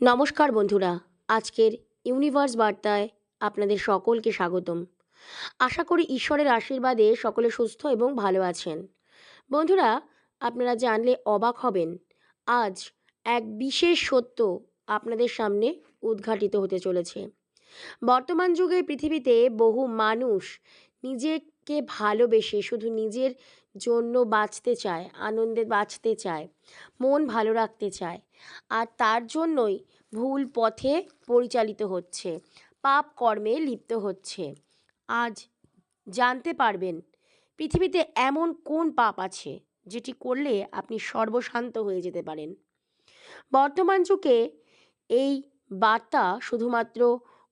নমস্কার বন্ধুরা, আজকের ইউনিভার্স বার্তায় আপনাদের সকলকে স্বাগতম। আশা করি ঈশ্বরের আশীর্বাদে সকলে সুস্থ এবং ভালো আছেন। বন্ধুরা, আপনারা জানলে অবাক হবেন, আজ এক বিশেষ সত্য আপনাদের সামনে উদ্ঘাটিত হতে চলেছে। বর্তমান যুগে পৃথিবীতে বহু মানুষ নিজেকে ভালোবেসে, শুধু নিজের জন্য বাঁচতে চায়, আনন্দে বাঁচতে চায়, মন ভালো রাখতে চায়। আর তার জন্যই ভুল পথে পরিচালিত হচ্ছে, পাপ কর্মে লিপ্ত হচ্ছে। আজ জানতে পারবেন পৃথিবীতে এমন কোন পাপ আছে যেটি করলে আপনি সর্বশান্ত হয়ে যেতে পারেন। বর্তমান যুগে এই বার্তা শুধুমাত্র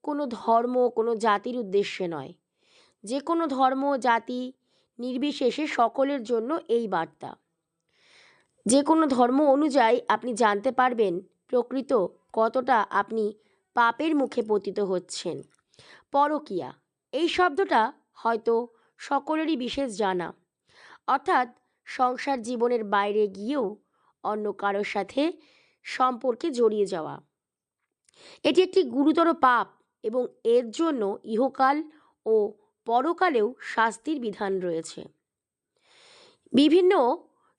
কোনো ধর্ম, কোনো জাতির উদ্দেশ্যে নয়। যে কোনো ধর্ম, জাতি নির্বিশেষে সকলের জন্য এই বার্তা। যে কোনো ধর্ম অনুযায়ী আপনি জানতে পারবেন প্রকৃত কতটা আপনি পাপের মুখে পতিত হচ্ছেন। পরকিয়া, এই শব্দটা হয়তো সকলেরই বিশেষ জানা। অর্থাৎ সংসার জীবনের বাইরে গিয়েও অন্য কারোর সাথে সম্পর্কে জড়িয়ে যাওয়া। এটি একটি গুরুতর পাপ এবং এর জন্য ইহকাল ও পরকালেও শাস্তির বিধান রয়েছে। বিভিন্ন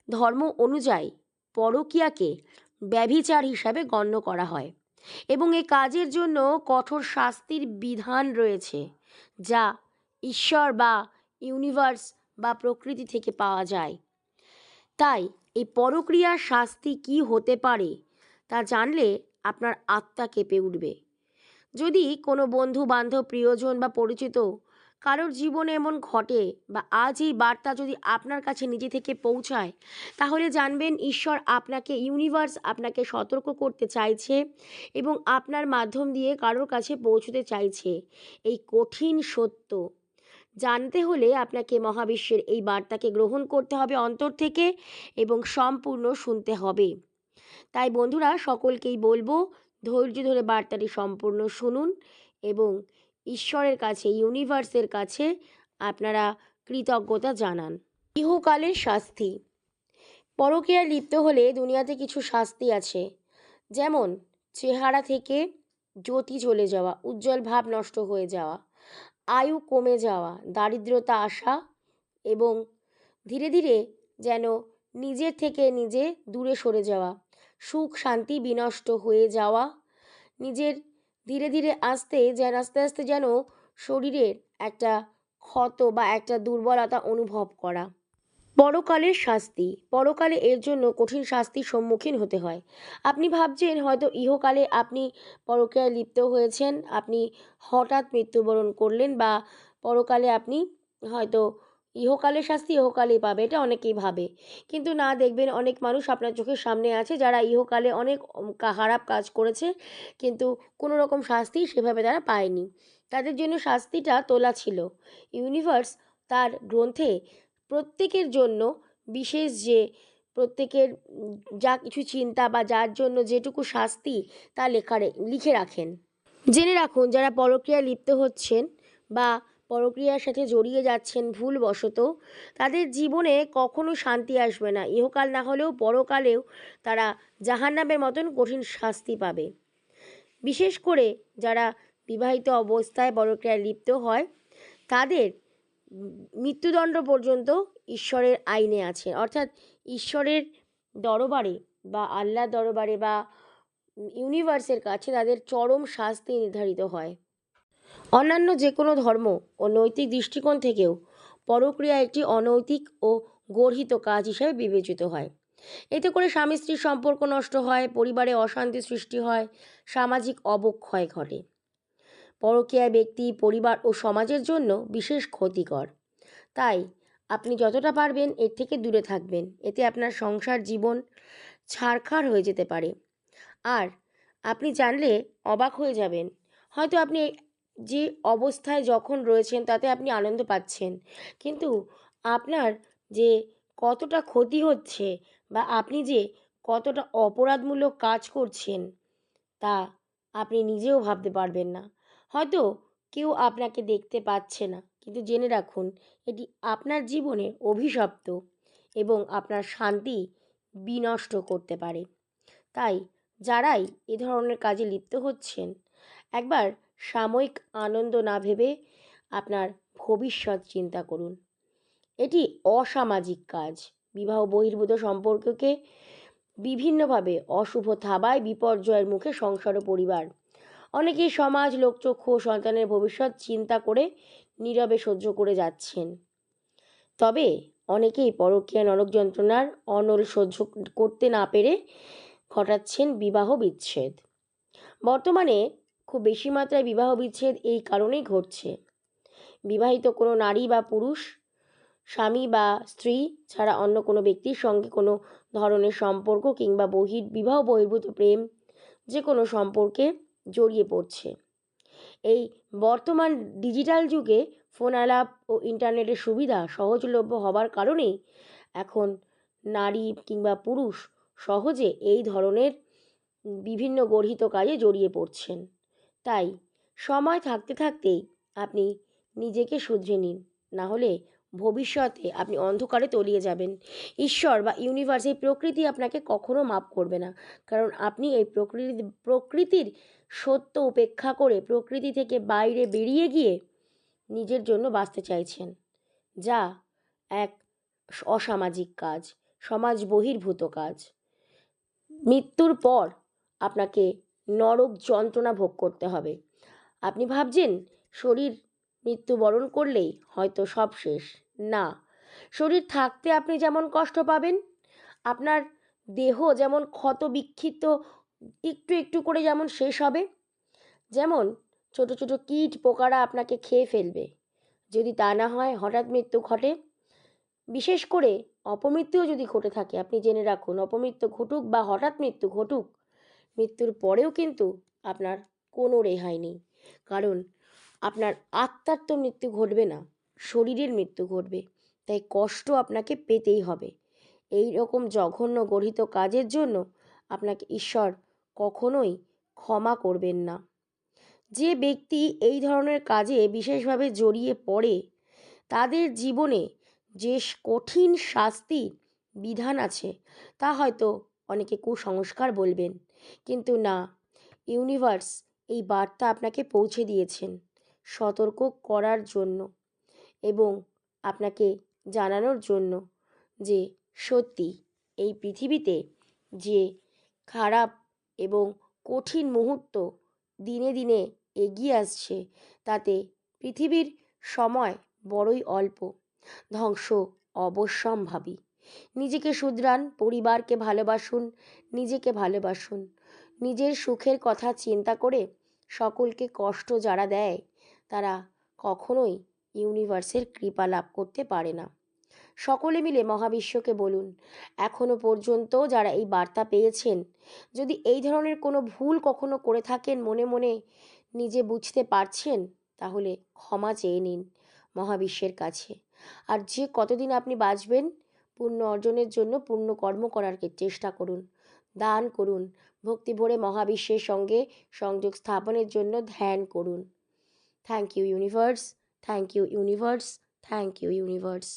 ধর্ম অনুযায়ী পরকীয়াকে ব্যভিচার হিসাবে গণ্য করা হয় এবং এই কাজের জন্য কঠোর শাস্তির বিধান রয়েছে, যা ঈশ্বর বা ইউনিভার্স বা প্রকৃতি থেকে পাওয়া যায়। তাই এই পরক্রিয়ার শাস্তি কি হতে পারে তা জানলে আপনার আত্মা কেঁপে উঠবে। যদি কোনো বন্ধু বান্ধব প্রিয়জন বা পরিচিত কারোর জীবনে এমন ঘটে বা আজ এই বার্তা যদি আপনার কাছে নিজে থেকে পৌঁছায়, তাহলে জানবেন ঈশ্বর আপনাকে ইউনিভার্স আপনাকে সতর্ক করতে চাইছে এবং আপনার মাধ্যম দিয়ে কারোর কাছে পৌঁছতে চাইছে। এই কঠিন সত্য। জানতে হলে আপনাকে মহাবিশ্বের এই বার্তাকে গ্রহণ করতে হবে অন্তর থেকে এবং সম্পূর্ণ শুনতে হবে। তাই বন্ধুরা, সকলকেই বলব, ধৈর্য ধরে বার্তাটি সম্পূর্ণ শুনুন এবং ঈশ্বরের কাছে, ইউনিভার্সের কাছে আপনারা কৃতজ্ঞতা জানান। ইহকালের শাস্তি। পরকীয়ায় লিপ্ত হলে দুনিয়াতে কিছু শাস্তি আছে। যেমন, চেহারা থেকে জ্যোতি চলে যাওয়া, উজ্জ্বল ভাব নষ্ট হয়ে যাওয়া, আয়ু কমে যাওয়া, দারিদ্রতা আসা এবং ধীরে ধীরে যেন নিজের থেকে নিজে দূরে সরে যাওয়া, সুখ শান্তি বিনষ্ট হয়ে যাওয়া, নিজের ধীরে ধীরে আসতে যেন, আস্তে আস্তে যেন শরীরের একটা ক্ষত বা একটা দুর্বলতা অনুভব করা। পরকালের শাস্তি। পরকালে এর জন্য কঠিন শাস্তির সম্মুখীন হতে হয়। আপনি ভাবছেন হয়তো ইহকালে আপনি পরকীয়ায় লিপ্ত হয়েছেন, আপনি হঠাৎ মৃত্যুবরণ করলেন বা পরকালে আপনি হয়তো ইহকালের শাস্তি ইহকালেই পাবে, এটা অনেকেই ভাবে। কিন্তু না, দেখবেন অনেক মানুষ আপনার চোখের সামনে আছে যারা ইহকালে অনেক খারাপ কাজ করেছে, কিন্তু কোনো রকম শাস্তি সেভাবে তারা পায়নি। তাদের জন্য শাস্তিটা তোলা ছিল। ইউনিভার্স তার গ্রন্থে প্রত্যেকের জন্য বিশেষ যে প্রত্যেকের যা কিছু চিন্তা বা যার জন্য যেটুকু শাস্তি তা লেখা লিখে রাখেন। জেনে রাখুন, যারা পরক্রিয়ায় লিপ্ত হচ্ছেন বা পরক্রিয়ার সাথে জড়িয়ে যাচ্ছেন ভুলবশত, তাদের জীবনে কখনো শান্তি আসবে না। ইহকাল না হলেও পরকালেও তারা জাহান্নামের মতন কঠিন শাস্তি পাবে। বিশেষ করে যারা বিবাহিত অবস্থায় পরক্রিয়ায় লিপ্ত হয়, তাদের মৃত্যুদণ্ড পর্যন্ত ঈশ্বরের আইনে আছে। অর্থাৎ ঈশ্বরের দরবারে বা আল্লাহ দরবারে বা ইউনিভার্সের কাছে তাদের চরম শাস্তি নির্ধারিত হয়। অন্যান্য যে কোনো ধর্ম ও নৈতিক দৃষ্টিকোণ থেকেও পরক্রিয়া একটি অনৈতিক ও গর্হিত কাজ হিসাবে বিবেচিত হয়। এতে করে স্বামী স্ত্রীর সম্পর্ক নষ্ট হয়, পরিবারে অশান্তি সৃষ্টি হয়, সামাজিক অবক্ষয় ঘটে। পরকীয়া ব্যক্তি, পরিবার ও সমাজের জন্য বিশেষ ক্ষতিকর। তাই আপনি যতটা পারবেন এর থেকে দূরে থাকবেন, এতে আপনার সংসার, জীবন ছাড়খাড় হয়ে যেতে পারে। আর আপনি জানলে অবাক হয়ে যাবেন, হয়তো আপনি যে অবস্থায় যখন রয়েছেন, তাতে আপনি আনন্দ পাচ্ছেন। কিন্তু আপনার যে কতটা ক্ষতি হচ্ছে বা আপনি যে কতটা অপরাধমূলক কাজ করছেন, তা আপনি নিজেও ভাবতে পারবেন না। হয়তো কেউ আপনাকে দেখতে পাচ্ছে না, কিন্তু জেনে রাখুন, এটি আপনার জীবনে অভিশপ্ত এবং আপনার শান্তি বিনষ্ট করতে পারে। তাই যারাই এ ধরনের কাজে লিপ্ত হচ্ছেন, একবার সাময়িক আনন্দ না ভেবে আপনার ভবিষ্যৎ চিন্তা করুন। এটি অসামাজিক কাজ। বিবাহ বহির্ভূত সম্পর্ককে বিভিন্নভাবে অশুভ থাবায় বিপর্যয়ের মুখে সংসার ও পরিবার। অনেকেই সমাজ, লোকচক্ষু ও সন্তানের ভবিষ্যৎ চিন্তা করে নীরবে সহ্য করে যাচ্ছেন। তবে অনেকেই পরকীয়া নরক যন্ত্রণার অনল সহ্য করতে না পেরে ঘটাচ্ছেন বিবাহ বিচ্ছেদ। বর্তমানে খুব বেশি মাত্রায় বিবাহ বিচ্ছেদ এই কারণেই ঘটছে। বিবাহিত কোনো নারী বা পুরুষ, স্বামী বা স্ত্রী ছাড়া অন্য কোনো ব্যক্তির সঙ্গে কোনো ধরনের সম্পর্ক কিংবা বহির, বিবাহ বহির্ভূত প্রেম যে কোনো সম্পর্কে জড়িয়ে পড়ছে। এই বর্তমান ডিজিটাল যুগে ফোন আলাপ ও ইন্টারনেটের সুবিধা সহজলভ্য হবার কারণেই এখন নারী কিংবা পুরুষ সহজে এই ধরনের বিভিন্ন গর্হিত কাজে জড়িয়ে পড়ছেন। তাই সময় থাকতে থাকতেই আপনি নিজেকে শুধরে নিন। না হলে ভবিষ্যতে আপনি অন্ধকারে তলিয়ে যাবেন। ঈশ্বর বা ইউনিভার্স এই প্রকৃতি আপনাকে কখনো মাপ করবে না। কারণ আপনি এই প্রকৃতি, প্রকৃতির সত্য উপেক্ষা করে প্রকৃতি থেকে বাইরে বেরিয়ে গিয়ে নিজের জন্য বাঁচতে চাইছেন। যা এক অসামাজিক কাজ, সমাজ বহির্ভূত কাজ। মৃত্যুর পর আপনাকে নরক যন্ত্রণা ভোগ করতে হবে। আপনি ভাবছেন, শরীর মৃত্যুবরণ করলেই হয়তো সব শেষ। না, শরীর থাকতে আপনি যেমন কষ্ট পাবেন, আপনার দেহ যেমন ক্ষত বিক্ষিপ্ত, একটু একটু করে যেমন শেষ হবে, যেমন ছোট ছোট কীট পোকারা আপনাকে খেয়ে ফেলবে। যদি তা না হয়, হঠাৎ মৃত্যু ঘটে। বিশেষ করে অপমৃত্যুও যদি ঘটে থাকে, আপনি জেনে রাখুন, অপমৃত্যু ঘটুক বা হঠাৎ মৃত্যু ঘটুক মৃত্যুর পরেও কিন্তু আপনার কোনো রেহাই নেই। কারণ আপনার আত্মার তো মৃত্যু ঘটবে না, শরীরের মৃত্যু ঘটবে, তাই কষ্ট আপনাকে পেতেই হবে। এই রকম জঘন্য গঠিত কাজের জন্য আপনাকে ঈশ্বর কখনোই ক্ষমা করবেন না। যে ব্যক্তি এই ধরনের কাজে বিশেষভাবে জড়িয়ে পড়ে, তাদের জীবনে যে কঠিন শাস্তি বিধান আছে, তা হয়তো অনেকে কুসংস্কার বলবেন। কিন্তু না, ইউনিভার্স এই বার্তা আপনাকে পৌঁছে দিয়েছেন সতর্ক করার জন্য এবং আপনাকে জানানোর জন্য যে সত্যি এই পৃথিবীতে যে খারাপ এবং কঠিন মুহূর্ত দিনে দিনে এগিয়ে আসছে, তাতে পৃথিবীর সময় বড়ই অল্প, ধ্বংস অবশ্যম্ভাবী। নিজেকে শুধরান, পরিবারকে ভালোবাসুন, নিজেকে ভালোবাসুন। নিজের সুখের কথা চিন্তা করে সকলকে কষ্ট যারা দেয়, তারা কখনোই ইউনিভার্সের কৃপা লাভ করতে পারে না। সকলে মিলে মহাবিশ্বকে বলুন এখনও পর্যন্ত যারা এই বার্তা পেয়েছেন, যদি এই ধরনের কোনো ভুল কখনো করে থাকেন মনে মনে নিজে বুঝতে পারছেন, তাহলে ক্ষমা চেয়ে নিন মহাবিশ্বের কাছে। আর যে কতদিন আপনি বাঁচবেন পুণ্য অর্জনের জন্য পূর্ণ কর্ম করার চেষ্টা করুন, দান করুন, ভক্তি ভরে মহাবিশ্বের সঙ্গে সংযোগ স্থাপনের জন্য ধ্যান করুন। Thank you universe thank you universe thank you universe